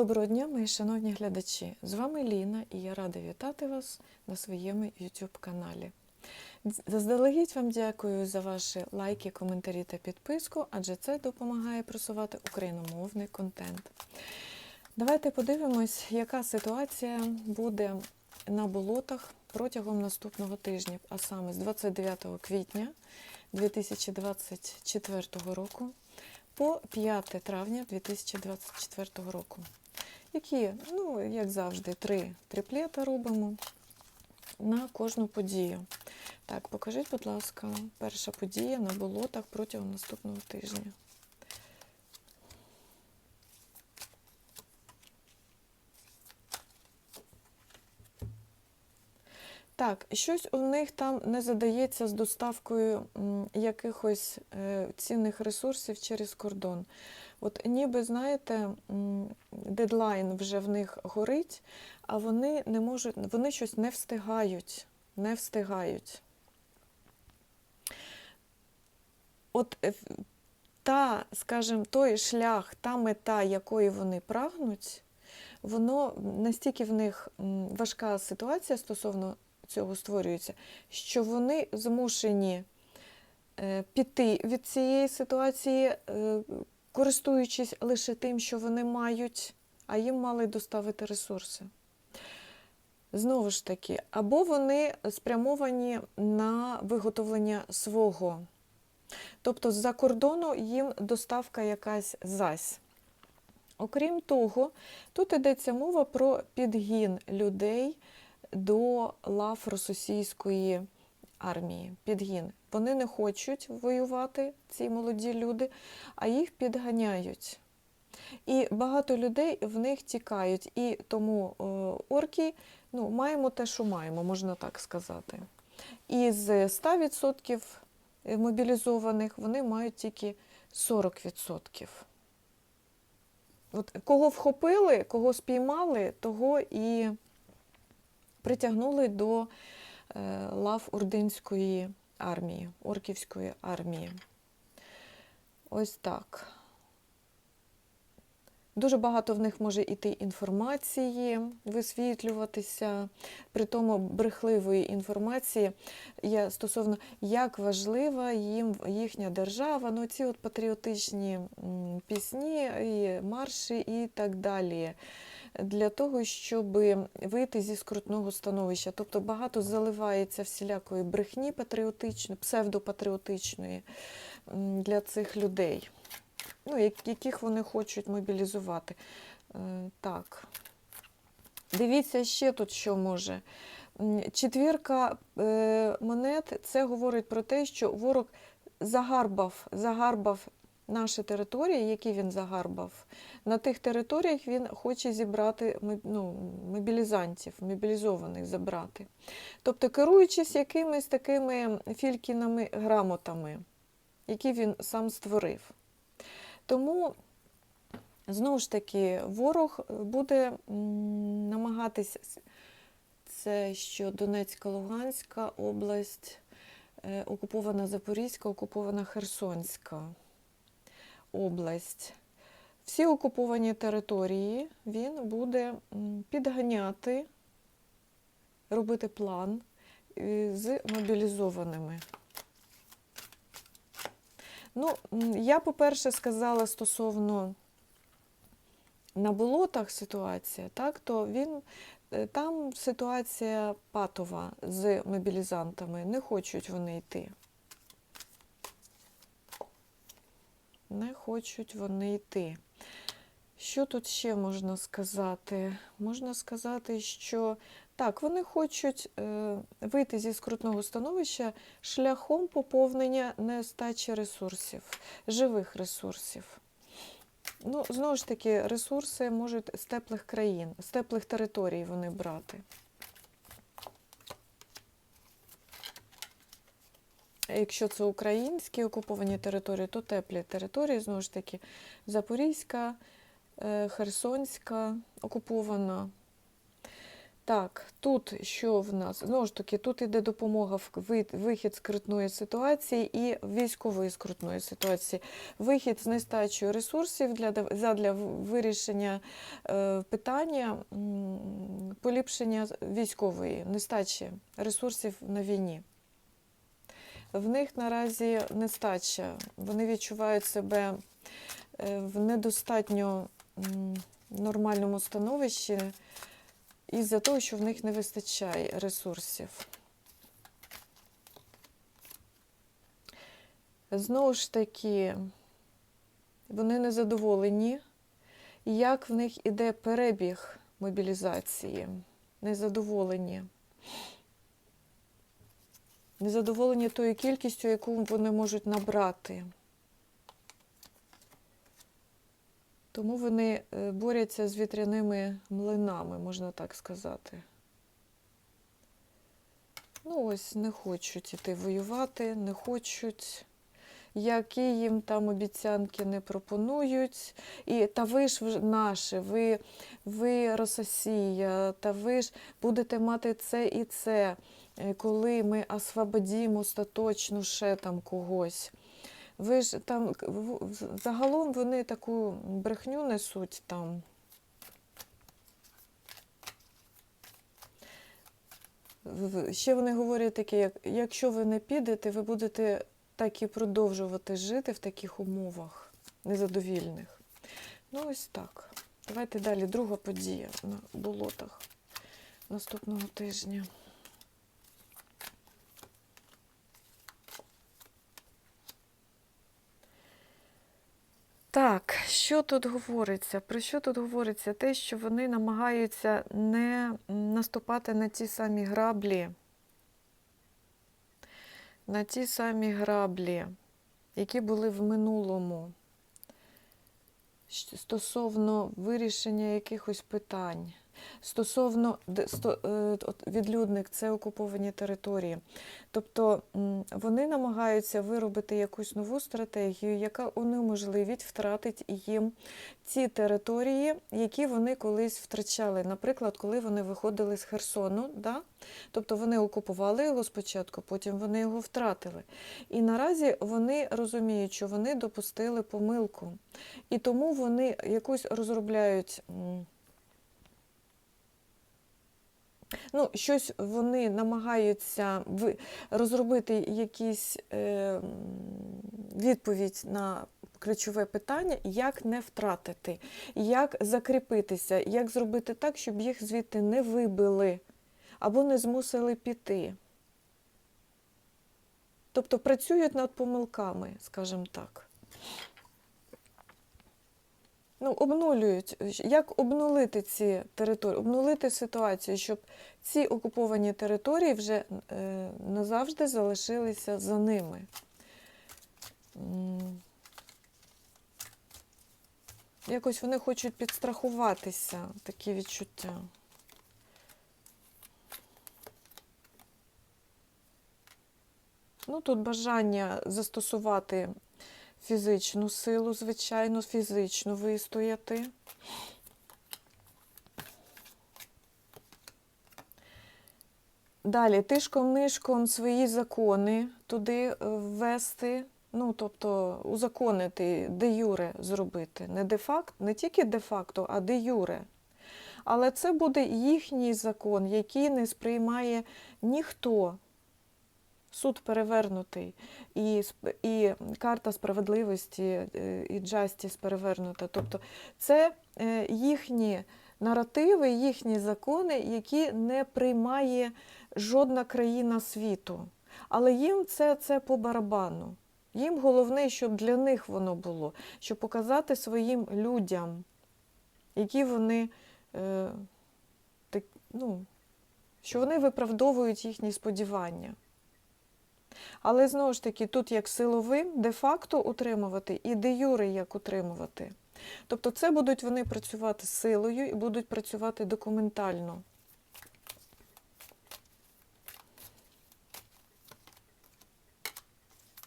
Доброго дня, мої шановні глядачі! З вами Ліна і я рада вітати вас на своєму YouTube каналі. Заздалегідь вам дякую за ваші лайки, коментарі та підписку, адже це допомагає просувати україномовний контент. Давайте подивимось, яка ситуація буде на болотах протягом наступного тижня, а саме з 29 квітня 2024 року по 5 травня 2024 року. Які, ну, як завжди, три триплета робимо на кожну подію. Так, покажіть, будь ласка, перша подія на болотах протягом наступного тижня. Так, щось у них там не задається з доставкою якихось е, цінних ресурсів через кордон. От ніби, знаєте, дедлайн вже в них горить, а вони не можуть, вони щось не встигають. Не встигають. От е, та, скажімо, той шлях, та мета, якої вони прагнуть, воно настільки в них важка ситуація стосовно цього створюється, що вони змушені е, піти від цієї ситуації, е, користуючись лише тим, що вони мають, а їм мали доставити ресурси. Знову ж таки, або вони спрямовані на виготовлення свого. Тобто з-за кордону їм доставка якась зась. Окрім того, тут йдеться мова про підгін людей до лав російської армії. Підгін. Вони не хочуть воювати, ці молоді люди, а їх підганяють. І багато людей в них тікають. І тому е, орки ну, маємо те, що маємо, можна так сказати. І з 100% мобілізованих вони мають тільки 40%. От кого вхопили, кого спіймали, того і притягнули до е, лав ординської армії, орківської армії. Ось так. Дуже багато в них може йти інформації, висвітлюватися, при тому брехливої інформації я, стосовно, як важлива їм їхня держава, ну ці от патріотичні пісні, і марші і так далі. Для того, щоб вийти зі скрутного становища. Тобто багато заливається всілякої брехні патріотичної, псевдопатріотичної для цих людей ну, яких вони хочуть мобілізувати. Е, Так. Дивіться ще тут, що може. Четвірка е, монет це говорить про те, що ворог загарбав, загарбав наші території, які він загарбав. На тих територіях він хоче зібрати ну, мобілізантів, мобілізованих забрати. Тобто, керуючись якимись такими фількіними грамотами, які він сам створив. Тому, знову ж таки, ворог буде м, намагатись, це що Донецька, Луганська область, е, окупована Запорізька, окупована Херсонська область. Всі окуповані території він буде підганяти, робити план е, з мобілізованими. Ну, я, по-перше, сказала стосовно на болотах ситуація, так, то він е, там ситуація патова з мобілізантами. Не хочуть вони йти. Не хочуть вони йти. Що тут ще можна сказати? Можна сказати, що так, вони хочуть е, вийти зі скрутного становища шляхом поповнення нестачі ресурсів, живих ресурсів. Ну, знову ж таки, ресурси можуть з теплих країн, з теплих територій вони брати. Якщо це українські окуповані території, то теплі території, знову ж таки, Запорізька, е, Херсонська окупована. Так, тут що в нас? Знову ж таки, тут іде допомога в вихід з скрутної ситуації і військової скрутної ситуації. Вихід з нестачею ресурсів для, задля вирішення е, питання поліпшення військової нестачі ресурсів на війні. В них наразі нестача. Вони відчувають себе е, в недостатньо нормальному становищі із-за того, що в них не вистачає ресурсів. Знову ж таки, вони незадоволені, як в них іде перебіг мобілізації. Незадоволені. Незадоволені тою кількістю, яку вони можуть набрати. Тому вони е, борються з вітряними млинами, можна так сказати. Ну, ось не хочуть іти воювати, не хочуть, які їм там обіцянки не пропонують. І та ви ж наші, ви, ви Рососія, та ви ж будете мати це і це, коли ми освободимо остаточно ще там когось. Ви ж там загалом вони таку брехню несуть там. Ще вони говорять таке, як якщо ви не підете, ви будете так і продовжувати жити в таких умовах незадовільних. Ну, ось так. Давайте далі. Друга подія на болотах наступного тижня. Так, що тут говориться? Про що тут говориться? Те, що вони намагаються не наступати на ті самі граблі, на ті самі граблі, які були в минулому, стосовно вирішення якихось питань. Стосовно е, відлюдник це окуповані території. Тобто вони намагаються виробити якусь нову стратегію, яка унеможливить втратить їм ці території, які вони колись втрачали. Наприклад, коли вони виходили з Херсону, да? тобто вони окупували його спочатку, потім вони його втратили. І наразі вони розуміють, що вони допустили помилку. І тому вони якусь розробляють. Ну, щось вони намагаються розробити якісь е, відповідь на ключове питання, як не втратити, як закріпитися, як зробити так, щоб їх звідти не вибили або не змусили піти. Тобто працюють над помилками, скажімо так. Ну, обнулюють, як обнулити ці території, обнулити ситуацію, щоб ці окуповані території вже е, назавжди залишилися за ними. Якось вони хочуть підстрахуватися, такі відчуття. Ну, тут бажання застосувати фізичну силу, звичайно, фізично вистояти. Далі, тишком-нишком свої закони туди е, ввести, ну, тобто узаконити, де юре зробити. Не де-факт, не тільки де-факто, а де юре. Але це буде їхній закон, який не сприймає ніхто. Суд перевернутий, і, і карта справедливості, е, і джастіс перевернута. Тобто це е, їхні наративи, їхні закони, які не приймає жодна країна світу. Але їм це, це по барабану. Їм головне, щоб для них воно було, щоб показати своїм людям, які вони, е, так, ну, що вони виправдовують їхні сподівання. Але знову ж таки, тут як силовим де-факто утримувати і де юре як утримувати. Тобто це будуть вони працювати силою і будуть працювати документально.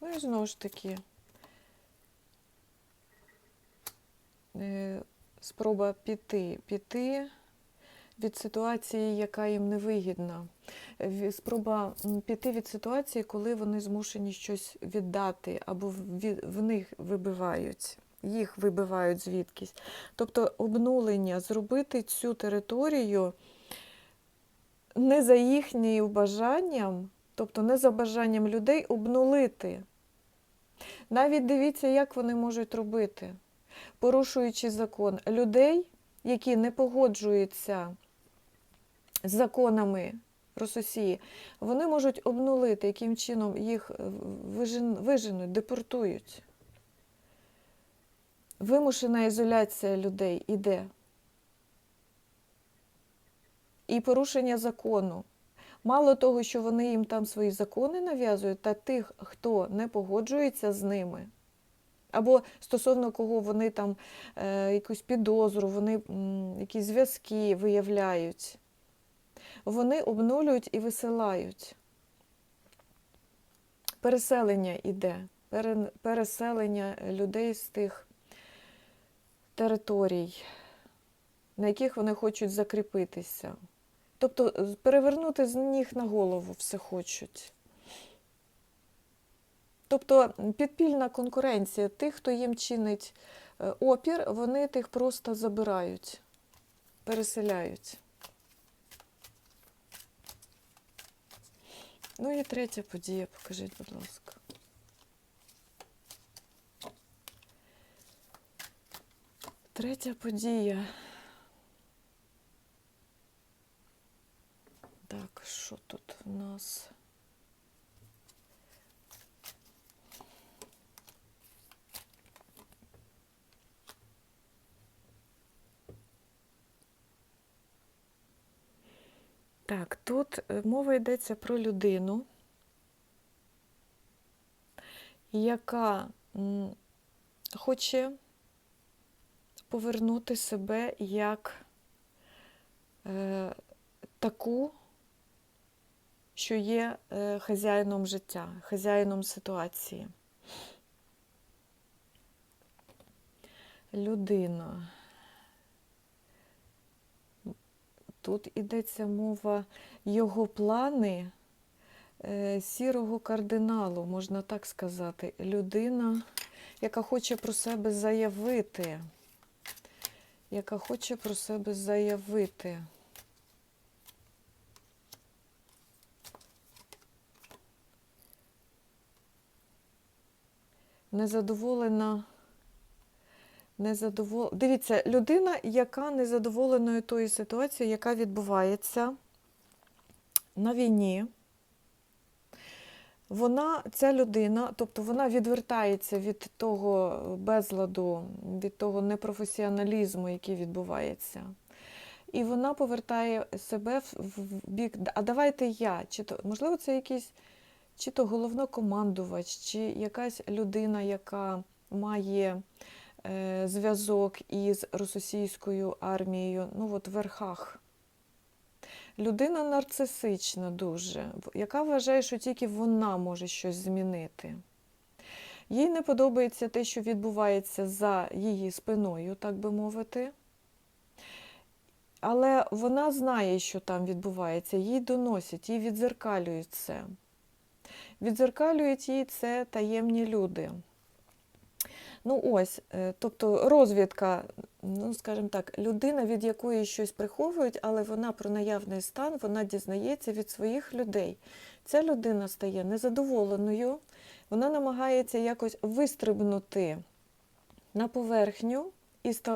Ну і знову ж таки, е, спроба піти, піти, від ситуації, яка їм невигідна. Спроба піти від ситуації, коли вони змушені щось віддати, або в- них вибивають, їх вибивають звідкись. Тобто обнулення, зробити цю територію не за їхнім бажанням, тобто не за бажанням людей обнулити. Навіть дивіться, як вони можуть робити, порушуючи закон людей, які не погоджуються законами Рососії, вони можуть обнулити, яким чином їх е, виженуть, депортують. Вимушена ізоляція людей іде. І порушення закону. Мало того, що вони їм там свої закони нав'язують, та тих, хто не погоджується з ними, або стосовно кого вони там е, якусь підозру, вони м, якісь зв'язки виявляють, вони обнулюють і висилають. Переселення пере- переселення людей з тих територій, на яких вони хочуть закріпитися. Тобто перевернути з ніг на голову все хочуть. Тобто підпільна конкуренція тих, хто їм чинить е, опір, вони тих просто забирають, переселяють. Ну і третя подія, покажіть, будь ласка. Третя подія. Так, що тут в нас? Так, тут е, мова йдеться про людину, яка хоче повернути себе як е, таку, що є е, хазяїном життя, хазяїном ситуації. Людина. Тут йдеться мова його плани е, сірого кардиналу, можна так сказати. Людина, яка хоче про себе заявити, яка хоче про себе заявити. Незадоволена. Незадовол... Дивіться, людина, яка незадоволеною тою ситуацією, яка відбувається на війні, вона, ця людина, тобто вона відвертається від того безладу, від того непрофесіоналізму, який відбувається. І вона повертає себе в, бік, а давайте я, чи то, можливо, це якийсь чи то головнокомандувач, чи якась людина, яка має зв'язок із російською армією, ну от в верхах. Людина нарцисична дуже, яка вважає, що тільки вона може щось змінити. Їй не подобається те, що відбувається за її спиною, так би мовити. Але вона знає, що там відбувається, їй доносять, їй відзеркалюють це. Відзеркалюють їй це таємні люди. Ну ось, е, тобто розвідка, ну скажімо так, людина, від якої щось приховують, але вона про наявний стан вона дізнається від своїх людей. Ця людина стає незадоволеною, вона намагається якось вистрибнути на поверхню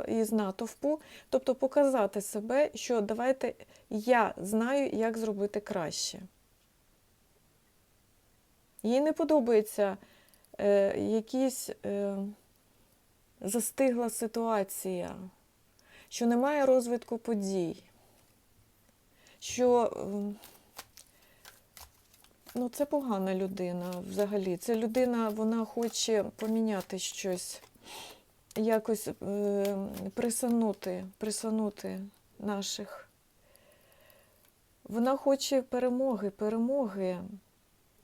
із, натовпу, тобто показати себе, що давайте я знаю, як зробити краще. Їй не подобається е, якісь. Застигла ситуація, що немає розвитку подій, що ем, ну, це погана людина взагалі. Це людина, вона хоче поміняти щось, якось е, присанути, присанути наших. Вона хоче перемоги, перемоги.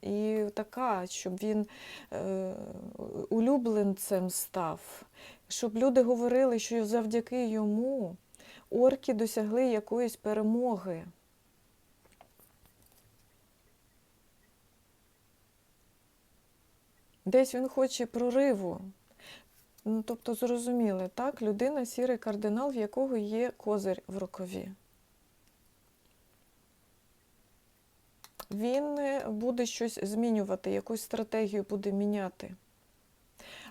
І така, щоб він е, улюбленцем став, щоб люди говорили, що завдяки йому орки досягли якоїсь перемоги. Десь він хоче прориву. Ну, тобто, зрозуміли, так? Людина сірий кардинал, в якого є козир в рукаві. Він е, буде щось змінювати, якусь стратегію буде міняти.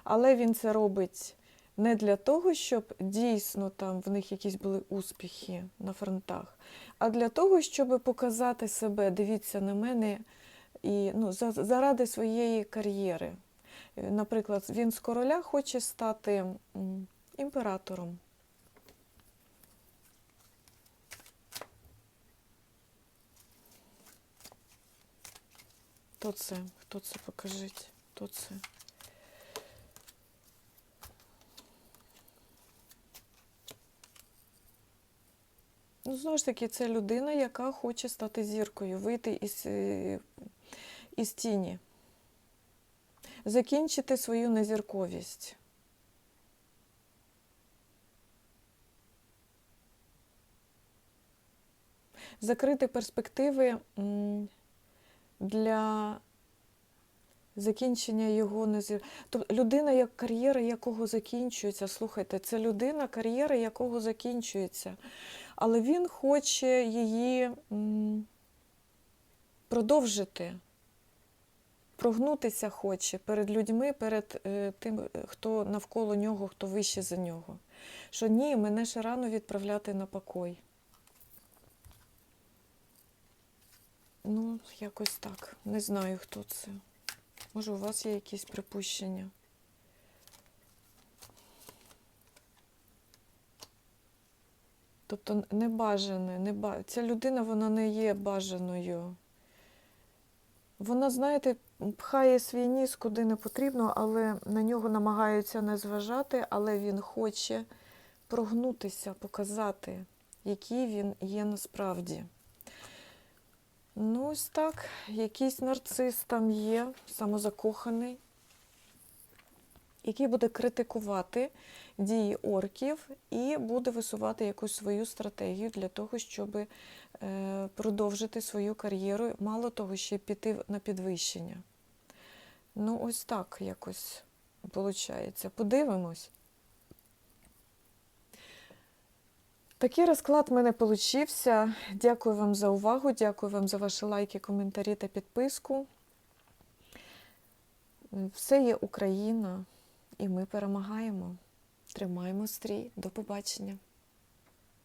Але він це робить не для того, щоб дійсно там в них якісь були успіхи на фронтах, а для того, щоб показати себе, дивіться на мене, і ну, заради своєї кар'єри. Е, Наприклад, він з короля хоче стати імператором. Хто це? Хто це? Покажіть. Хто це? Ну, знову ж таки, це людина, яка хоче стати зіркою, вийти із, е, із тіні, закінчити свою незірковість. Закрити перспективи для закінчення його незір... Тобто людина, як кар'єра якого закінчується, слухайте, це людина, кар'єра якого закінчується. Але він хоче її продовжити, прогнутися хоче перед людьми, перед е, тим, хто навколо нього, хто вище за нього. Що ні, мене ще рано відправляти на покой. Ну, якось так. Не знаю, хто це. Може, у вас є якісь припущення? Тобто небажане, не ба... ця людина вона не є бажаною. Вона, знаєте, пхає свій ніс куди не потрібно, але на нього намагаються не зважати, але він хоче прогнутися, показати, який він є насправді. Ну, ось так, якийсь нарцис там є, самозакоханий, який буде критикувати дії орків і буде висувати якусь свою стратегію для того, щоб е, продовжити свою кар'єру, мало того, ще піти на підвищення. Ну, ось так якось виходить. Подивимось. Такий розклад в мене получився. Дякую вам за увагу, дякую вам за ваші лайки, коментарі та підписку. Все є Україна, і ми перемагаємо. Тримаємо стрій. До побачення.